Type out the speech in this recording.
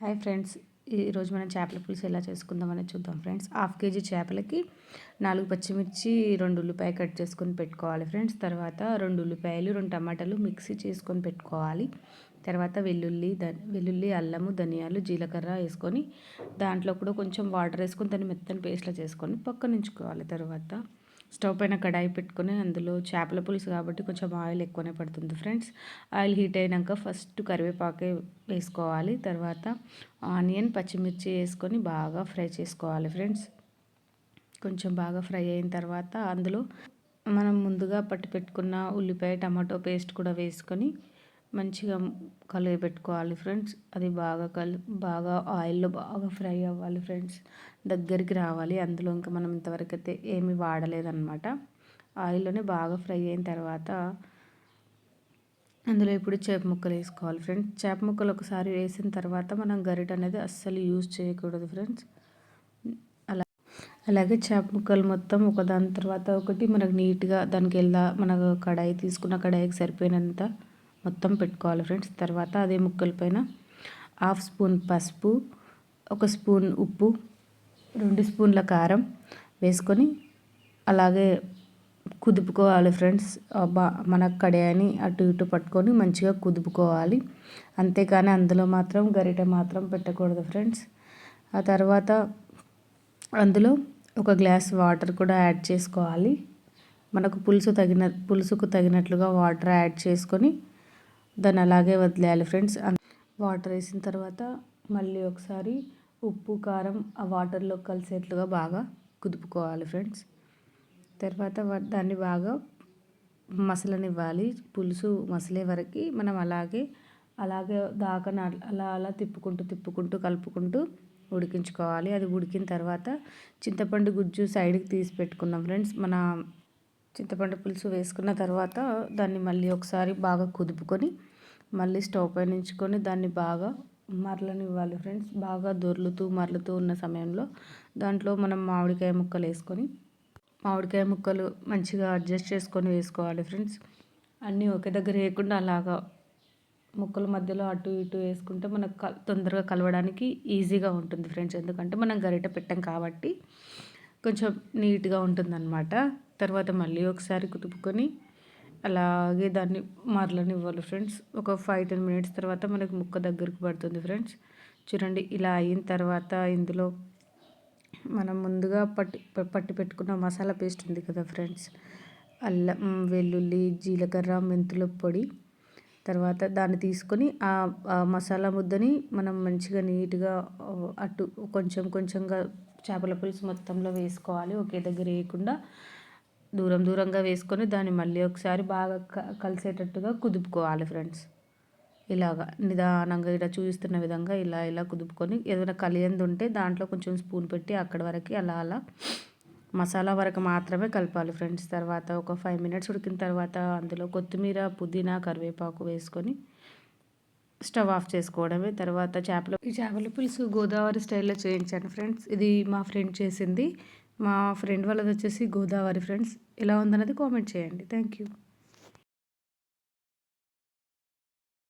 Hi friends ఈరోజు మనం చేపల పులుసు ఎలా చేసుకుందామని చూద్దాం ఫ్రెండ్స్. హాఫ్ కేజీ చేపలకి నాలుగు పచ్చిమిర్చి రెండు ఉల్లిపాయ కట్ చేసుకొని పెట్టుకోవాలి ఫ్రెండ్స్. తర్వాత రెండు ఉల్లిపాయలు రెండు టమాటాలు మిక్సీ చేసుకొని పెట్టుకోవాలి. తర్వాత వెల్లుల్లి ద వెల్లుల్లి అల్లము ధనియాలు జీలకర్ర వేసుకొని దాంట్లో కూడా కొంచెం వాటర్ వేసుకొని దాన్ని మెత్తని పేస్ట్లో చేసుకొని పక్కన ఉంచుకోవాలి. తర్వాత స్టవ్ పైన కడాయి పెట్టుకొని అందులో చేపల పులుసు కాబట్టి కొంచెం ఆయిల్ ఎక్కువనే పడుతుంది ఫ్రెండ్స్. ఆయిల్ హీట్ అయినాక ఫస్ట్ కరివేపాకే వేసుకోవాలి. తర్వాత ఆనియన్ పచ్చిమిర్చి వేసుకొని బాగా ఫ్రై చేసుకోవాలి ఫ్రెండ్స్. కొంచెం బాగా ఫ్రై అయిన తర్వాత అందులో మనం ముందుగా పట్టి పెట్టుకున్న ఉల్లిపాయ టమాటో పేస్ట్ కూడా వేసుకొని మంచిగా కలిగి పెట్టుకోవాలి ఫ్రెండ్స్. అది బాగా కలి బాగా ఆయిల్లో బాగా ఫ్రై అవ్వాలి ఫ్రెండ్స్. దగ్గరికి రావాలి. అందులో ఇంకా మనం ఇంతవరకు అయితే ఏమీ వాడలేదన్నమాట. ఆయిల్లోనే బాగా ఫ్రై అయిన తర్వాత అందులో ఇప్పుడు చేప ముక్కలు వేసుకోవాలి ఫ్రెండ్స్. చేప ముక్కలు ఒకసారి వేసిన తర్వాత మనం గరిట అనేది అస్సలు యూజ్ చేయకూడదు ఫ్రెండ్స్. అలా అలాగే చేప ముక్కలు మొత్తం ఒకదాని తర్వాత ఒకటి మనకు నీట్గా దానికి వెళ్ళా మనకు కడాయి తీసుకున్న కడాయికి సరిపోయినంత మొత్తం పెట్టుకోవాలి ఫ్రెండ్స్. తర్వాత అదే ముక్కల పైన హాఫ్ స్పూన్ పసుపు ఒక స్పూన్ ఉప్పు రెండు స్పూన్ల కారం వేసుకొని అలాగే కుదుపుకోవాలి ఫ్రెండ్స్. బా మన కడాయిని అటు ఇటు పట్టుకొని మంచిగా కుదుపుకోవాలి. అంతేకాని అందులో మాత్రం గరిటె మాత్రం పెట్టకూడదు ఫ్రెండ్స్. ఆ తర్వాత అందులో ఒక గ్లాస్ వాటర్ కూడా యాడ్ చేసుకోవాలి. మనకు పులుసు తగిన పులుసుకు తగినట్లుగా వాటర్ యాడ్ చేసుకొని దాన్ని అలాగే వదిలేయాలి ఫ్రెండ్స్. వాటర్ వేసిన తర్వాత మళ్ళీ ఒకసారి ఉప్పు కారం ఆ వాటర్లో కలిసేట్లుగా బాగా కుదుపుకోవాలి ఫ్రెండ్స్. తర్వాత దాన్ని బాగా మసలనివ్వాలి. పులుసు మసలే వరకు మనం అలాగే అలాగే దాకా అలా అలా తిప్పుకుంటూ తిప్పుకుంటూ కలుపుకుంటూ ఉడికించుకోవాలి. అది ఉడికిన తర్వాత చింతపండు గుజ్జు సైడ్కి తీసి పెట్టుకున్నాం ఫ్రెండ్స్. మన చింతపండు పులుసు వేసుకున్న తర్వాత దాన్ని మళ్ళీ ఒకసారి బాగా కుదుపుకొని మళ్ళీ స్టవ్ పైన ఉంచుకొని దాన్ని బాగా మరలనివ్వాలి ఫ్రెండ్స్. బాగా దొర్లుతూ మరలుతూ ఉన్న సమయంలో దాంట్లో మనం మామిడికాయ ముక్కలు వేసుకొని మామిడికాయ ముక్కలు మంచిగా అడ్జస్ట్ చేసుకొని వేసుకోవాలి ఫ్రెండ్స్. అన్నీ ఒకే దగ్గర వేయకుండా అలాగా ముక్కల మధ్యలో అటు ఇటు వేసుకుంటే మనకు తొందరగా కలవడానికి ఈజీగా ఉంటుంది ఫ్రెండ్స్. ఎందుకంటే మనం గరిట పెట్టాం కాబట్టి కొంచెం నీట్గా ఉంటుందన్నమాట. తర్వాత మళ్ళీ ఒకసారి కుదుపుకొని అలాగే దాన్ని మరలనివ్వాలి ఫ్రెండ్స్. ఒక ఫైవ్ టెన్ మినిట్స్ తర్వాత మనకు ముక్క దగ్గరకు పడుతుంది ఫ్రెండ్స్. చూడండి ఇలా అయిన తర్వాత ఇందులో మనం ముందుగా పట్టి పట్టి పెట్టుకున్న మసాలా పేస్ట్ ఉంది కదా ఫ్రెండ్స్. అల్లం వెల్లుల్లి జీలకర్ర మెంతుల పొడి తర్వాత దాన్ని తీసుకొని ఆ మసాలా ముద్దని మనం మంచిగా నీట్గా అటు కొంచెం కొంచెంగా చేపల పులుసు మొత్తంలో వేసుకోవాలి. ఒకే దగ్గర వేయకుండా దూరం దూరంగా వేసుకొని దాన్ని మళ్ళీ ఒకసారి బాగా కలిసేటట్టుగా కుదుపుకోవాలి ఫ్రెండ్స్. ఇలాగా నిదానంగా ఇలా చూపిస్తున్న విధంగా ఇలా ఇలా కుదుపుకొని ఏదైనా కలియంది ఉంటే దాంట్లో కొంచెం స్పూన్ పెట్టి అక్కడి వరకు అలా అలా మసాలా వరకు మాత్రమే కలపాలి ఫ్రెండ్స్. తర్వాత ఒక ఫైవ్ మినిట్స్ ఉడికిన తర్వాత అందులో కొత్తిమీర పుదీనా కరివేపాకు వేసుకొని స్టవ్ ఆఫ్ చేసుకోవడమే. తర్వాత చేపల ఈ చేపల పులుసు గోదావరి స్టైల్లో చేయించాను ఫ్రెండ్స్. ఇది మా ఫ్రెండ్ చేసింది. మా ఫ్రెండ్ వాళ్ళది వచ్చేసి గోదావరి ఫ్రెండ్స్. ఎలా ఉందన్నది కామెంట్ చేయండి. Thank you